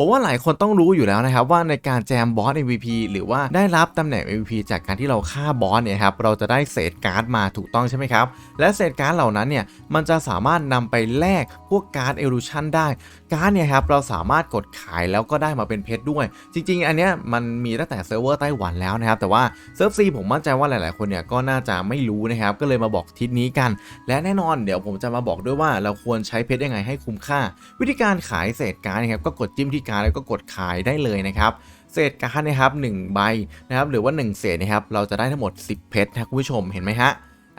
ผมว่าหลายคนต้องรู้อยู่แล้วนะครับว่าในการแจมบอส MVP หรือว่าได้รับตำแหน่ง MVP จากการที่เราฆ่าบอสเนี่ยครับเราจะได้เศษการ์ดมาถูกต้องใช่ไหมครับ และเศษการ์ดเหล่านั้นเนี่ยมันจะสามารถนำไปแลกพวกการ์ดเอลูชันได้ การ์ดเนี่ยครับเราสามารถกดขายแล้วก็ได้มาเป็นเพชรด้วย จริง ๆ อันเนี้ยมันมีตั้งแต่เซิร์ฟเวอร์ไต้หวันแล้วนะครับแต่ว่าเซิร์ฟซีผมมั่นใจว่าหลาย ๆ คนเนี่ยก็น่าจะไม่รู้นะครับก็เลยมาบอกทิศนี้กัน และแน่นอนเดี๋ยวผมจะมาบอกด้วยว่าเราควรใช้เพชรยังไงให้คุ้มค่า วิธีการขายเศษการ์ดนะครับก็กดจิ้มที่การ์ดแล้วก็กดขายได้เลยนะครับเศษการ์ดนะครับ1ใบนะครับหรือว่า 1 เศษนะครับเราจะได้ทั้งหมด 10 เพชรนะคุณผู้ชมเห็นไหมฮะ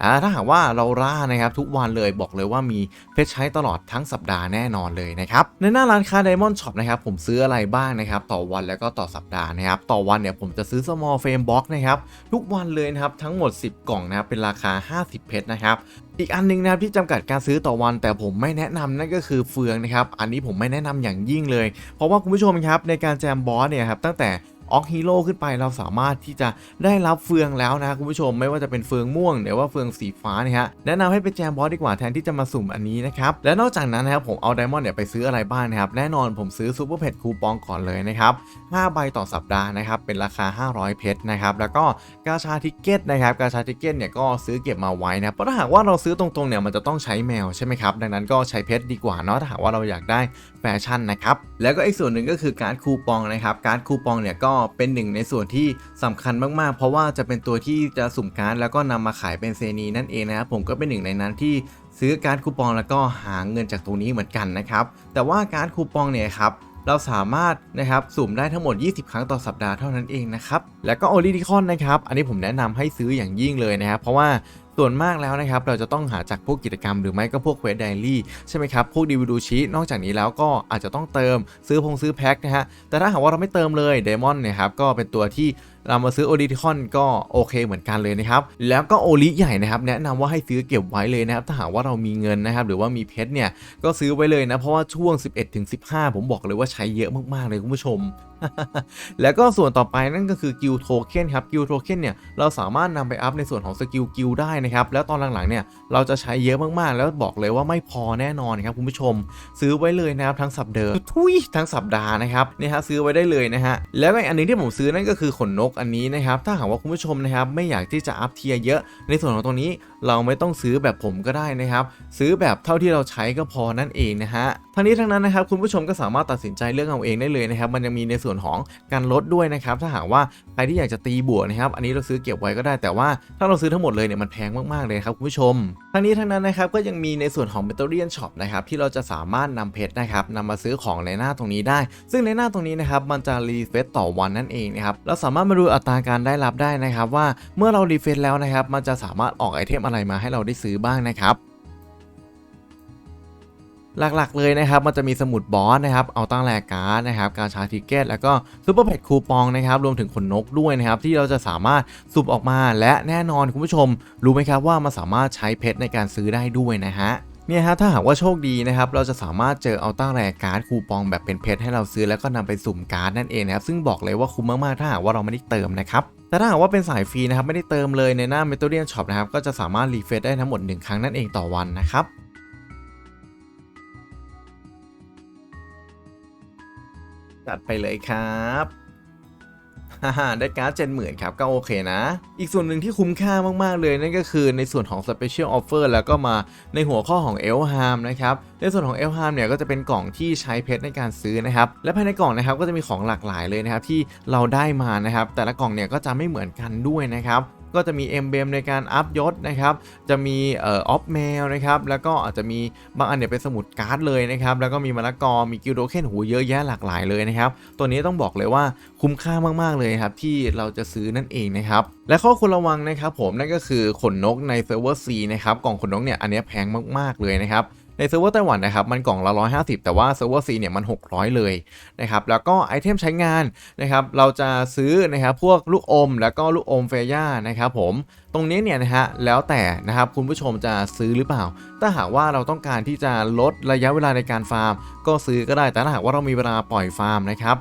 อ่าถ้าหากว่าเราล่านะครับทุกวันเลยบอกเลยว่ามีเพชรใช้ตลอดทั้งสัปดาห์แน่นอนเลยนะครับในหน้าร้านค้า Diamond Shop นะครับผมซื้ออะไรบ้างนะครับต่อวันแล้วก็ต่อสัปดาห์นะครับต่อวันเนี่ยผมจะซื้อ small frame box นะครับทุกวันเลยนะครับทั้งหมด 10 กล่องนะครับเป็นราคา 50 เพชรนะครับอีกอันหนึงนะครับที่จำกัดการซื้อต่อวัน แต่ผมไม่แนะนำนั่นก็คือเฟืองนะครับอันนี้ผมไม่แนะนำอย่างยิ่งเลย เพราะว่าคุณผู้ชมครับในการแจมบอสเนี่ยครับตั้งแต่ ออกฮีโร่ขึ้นไปเราสามารถที่จะได้รับเฟืองแล้วนะคุณผู้ชมไม่ว่าจะเป็นเฟืองม่วงหรือว่าเฟืองสีฟ้าเนี่ยฮะแนะนำให้ไปแจมบอสดีกว่าแทนที่จะมาสุ่มอันนี้นะครับและนอกจากนั้นนะครับผมเอาไดมอนด์เนี่ยไปซื้ออะไรบ้างนะครับแน่นอนผมซื้อซูเปอร์เพชรคูปองก่อนเลยนะครับ5ใบต่อสัปดาห์นะครับเป็นราคา 500 เพชรนะครับแล้วก็กาชาทิเก็ตนะครับกาชาทิเก็ตเนี่ยก็ซื้อเก็บมาไว้นะเพราะถ้าหากว่าเราซื้อตรงๆเนี่ยมันจะต้องใช้แมวใช่ไหมครับดังนั้นก็ใช้เพชรดีกว่าเนาะถ้าหากว่าเราอยากได้แฟชั่นนะครับแล้วก็อีกส่วนหนึ่งก็คือการคูปองนะครับการคูปองเนี่ยก็เป็นหนึ่งในส่วนที่สำคัญมากๆ เพราะว่าจะเป็นตัวที่จะสุ่มการ์ดแล้วก็นำมาขายเป็นเซนีนั่นเองนะครับผมก็เป็นหนึ่งในนั้นที่ซื้อการ์ดคูปองแล้วก็หาเงินจากตรงนี้เหมือนกันนะครับแต่ว่าการ์ดคูปองเนี่ยครับเราสามารถนะครับสุ่มได้ทั้งหมด 20 ครั้งต่อสัปดาห์เท่านั้นเองนะครับ แล้วก็โอลิดิคอนนะครับ อันนี้ผมแนะนำให้ซื้ออย่างยิ่งเลยนะครับ เพราะว่า ส่วนมากแล้วนะครับเราจะต้องหาจากพวกกิจกรรมหรือไม่ก็พวกเควสไดรี่ใช่ไหมครับพวกดีวิดูชีนอกจากนี้แล้วก็อาจจะต้องเติมซื้อพงซื้อแพ็คนะฮะแต่ถ้าหากว่าเราไม่เติมเลยเดมอนนี่ยครับก็เป็นตัวที่เรามาซื้อโอลิทิคอนก็โอเคเหมือนกันเลยนะครับ แล้วก็โอลิใหญ่นะครับแนะนำว่าให้ซื้อเก็บไว้เลยนะครับ ถ้าหากว่าเรามีเงินนะครับ หรือว่ามีเพชรเนี่ย ก็ซื้อไว้เลยนะ เพราะว่าช่วง 11ถึง15 ผมบอกเลยว่าใช้เยอะมากๆเลยคุณผู้ชม แล้วก็ส่วนต่อไปนั่นก็คือกิลโทเค็นครับกิลโทเค็นเนี่ยเราสามารถนำไปอัพในส่วนของสกิลกิลได้นะครับ แล้วตอนหลังๆเนี่ยเราจะใช้เยอะมากๆ แล้วบอกเลยว่าไม่พอแน่นอนครับคุณผู้ชม ซื้อไว้เลยนะครับทั้งสัปดาห์ทุยทั้งสัปดาห์นะครับเนี่ยฮะซื้อไว้ได้เลยนะฮะแล้วก็อีกอันหนึงที่ผมซื้อนั่นก็คือขนนกอันนี้นะครับถ้าหากว่าคุณผู้ชมนะครับไม่อยากที่จะอัพเทียร์เยอะ ในส่วนของตรงนี้เราไม่ต้องซื้อแบบผมก็ได้นะครับ ซื้อแบบเท่าที่เราใช้ก็พอนั่นเองนะฮะ ทั้งนี้ทั้งนั้นนะครับคุณผู้ชมก็สามารถตัดสินใจเลือกเอาเองได้เลยนะครับมันยังมีในส่วนของการลดด้วยนะครับถ้าหากว่าใครที่อยากจะตีบวกนะครับอันนี้เราซื้อเก็บไว้ก็ได้แต่ว่าถ้าเราซื้อทั้งหมดเลยเนี่ยมันแพงมากๆเลยครับคุณผู้ชม ทั้งนี้ทั้งนั้นนะครับก็ยังมีในส่วนของ m e t a l i a n Shop นะครับที่เราจะสามารถนำเพชรนะครับนำมาซื้อของในหน้าตรงนี้ได้ ซึ่งในหน้าตรงนี้นะครับมันจะรีเฟซต่อวันนั่นเองนะครับเราสามารถมาดูอัตราการได้รับได้นะครับว่าเมื่อเรารีเฟซแล้วนะครับมันจะสามารถออกไอเทมอะไรมาให้เราได้ซื้อบ้างนะครับ หลักๆเลยนะครับมันจะมีสมุดบอสนะครับเอาตั้งแลกการ์ดนะครับการชาร์ทิเกตแล้วก็ซูเปอร์เพชคูปองนะครับรวมถึงขนนกด้วยนะครับที่เราจะสามารถสุ่มออกมาและแน่นอนคุณผู้ชม รู้ไหมครับว่ามันสามารถใช้เพชรในการซื้อได้ด้วยนะฮะเนี่ยฮะถ้าหากว่าโชคดีนะครับเราจะสามารถเจอเอาตั้งแรกการ์ดคูปองแบบเป็นเพชรให้เราซื้อแล้วก็นำไปสุ่มการ์ดนั่นเองนะครับซึ่งบอกเลยว่าคุ้มมากๆถ้าหากว่าเราไม่ได้เติมนะครับแต่ถ้าหากว่าเป็นสายฟรีนะครับไม่ได้เติมเลยในหน้า m e t a l i a n Shop นะครับก็จะสามารถรีเฟซได้ทั้งหมด 1 ครั้งนั่นเองต่อวันนะครับ จัดไปเลยครับฮ่าได้การ์ดเจนหมื่นครับ ก็โอเคนะ อีกส่วนหนึ่งที่คุ้มค่ามาก ๆ เลยนั่นก็คือในส่วนของ Special Offer แล้วก็มาในหัวข้อของ e l h a m นะครับ ในส่วนของ e l h a m เนี่ยก็จะเป็นกล่องที่ใช้เพชรในการซื้อนะครับ และภายในกล่องนะครับก็จะมีของหลากหลายเลยนะครับที่เราได้มานะครับ แต่ละกล่องเนี่ยก็จะไม่เหมือนกันด้วยนะครับ ก็จะมีเอ็มเบมในการอัพยศนะครับ จะมีเอ่อออฟเมลนะครับ แล้วก็อาจจะมีบางอันเนี่ยเป็นสมุดการ์ดเลยนะครับ แล้วก็มีมะละกอ มีกิลโดเคนหูเยอะแยะหลากหลายเลยนะครับ ตัวนี้ต้องบอกเลยว่าคุ้มค่ามากๆเลยครับที่เราจะซื้อนั่นเองนะครับ และข้อควรระวังนะครับผมนั่นก็คือขนนกในเซิร์ฟเวอร์ C นะครับ กล่องขนนกเนี่ยอันนี้แพงมากๆเลยนะครับ ในเซิร์ฟเวอร์ไต้หวันนะครับมันกล่องละ 150 แต่ว่าเซิร์ฟเวอร์ซีเนี่ยมัน 600 เลยนะครับแล้วก็ไอเทมใช้งานนะครับเราจะซื้อนะครับพวกลูกอม แล้วก็ลูกอมเฟย่านะครับผมตรงนี้เนี่ยนะฮะแล้วแต่นะครับคุณผู้ชมจะซื้อหรือเปล่า ถ้าหากว่าเราต้องการที่จะลดระยะเวลาในการฟาร์ม ก็ซื้อก็ได้แต่ถ้าหากว่าเรามีเวลาปล่อยฟาร์มนะครับ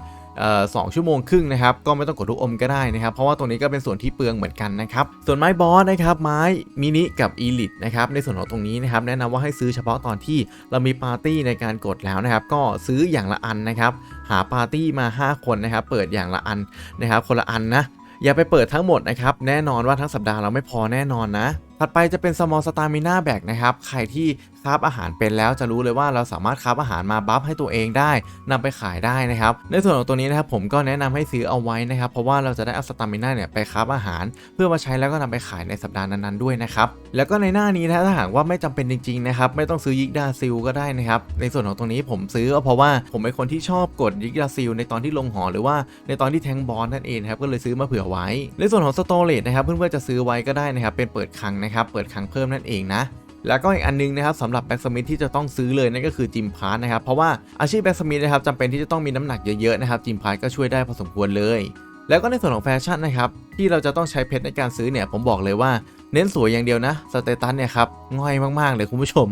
สองชั่วโมงครึ่งนะครับก็ไม่ต้องกดทุกอมก็ได้นะครับ เพราะว่าตรงนี้ก็เป็นส่วนที่เปลืองเหมือนกันนะครับ ส่วนไม้บอสนะครับไม้มินิกับอีลิทนะครับในส่วนของตรงนี้นะครับแนะนำว่าให้ซื้อเฉพาะตอนที่เรามีปาร์ตี้ในการกดแล้วนะครับ ก็ซื้ออย่างละอันนะครับ หาปาร์ตี้มา 5 คนนะครับ เปิดอย่างละอันนะครับ คนละอันนะอย่าไปเปิดทั้งหมดนะครับ แน่นอนว่าทั้งสัปดาห์เราไม่พอแน่นอนนะ ถัดไปจะเป็น small stamina bag นะครับ ใครที่ ราฟอาหารเป็นแล้วจะรู้เลยว่าเราสามารถคราฟอาหารมาบัฟให้ตัวเองได้นำไปขายได้นะครับ ในส่วนของตัวนี้นะครับผมก็แนะนำให้ซื้อเอาไว้นะครับเพราะว่าเราจะได้เอาสตามิน่าเนี่ยไปคราฟอาหาร เพื่อมาใช้แล้วก็นำไปขายในสัปดาห์นั้นๆด้วยนะครับแล้วก็ในหน้านี้นะถ้าหากว่าไม่จำเป็นจริงๆนะครับไม่ต้องซื้อยิกดาซิลก็ได้นะครับในส่วนของตรงนี้ผมซื้อเพราะว่าผมเป็นคนที่ชอบกดยิกดาซิลในตอนที่ลงหอหรือว่าในตอนที่แทงบอลนั่นเองครับก็เลยซื้อมาเผื่อไว้ ในส่วนของสโตรจนะครับเพื่อนๆจะซื้อไว้ก็ได้นะครับเป็นเปิดคังนะครับเปิดคังเพิ่มนั่นเองนะ แล้วก็อีกอันนึงนะครับสำหรับแบ็กสมิธที่จะต้องซื้อเลยนั่นก็คือจิมพาร์ทนะครับเพราะว่าอาชีพแบ็กสมิธนะครับจำเป็นที่จะต้องมีน้ำหนักเยอะๆนะครับจิมพาร์ทก็ช่วยได้พอสมควรเลย แล้วก็ในส่วนของแฟชั่นนะครับที่เราจะต้องใช้เพชรในการซื้อเนี่ยผมบอกเลยว่าเน้นสวยอย่างเดียวนะสเตตัสเนี่ยครับง่อยมากๆเลยคุณผู้ชม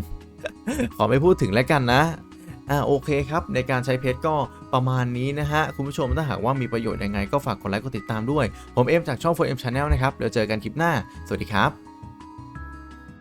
ขอไม่พูดถึงแล้วกันนะอ่าโอเคครับ ในการใช้เพชรก็ประมาณนี้นะฮะ คุณผู้ชมถ้าหากว่ามีประโยชน์ยังไงก็ฝากกดไลค์กดติดตามด้วย ผมเอ็มจากช่อง 4M Channel นะครับ เดี๋ยวเจอกันคลิปหน้า สวัสดีครับ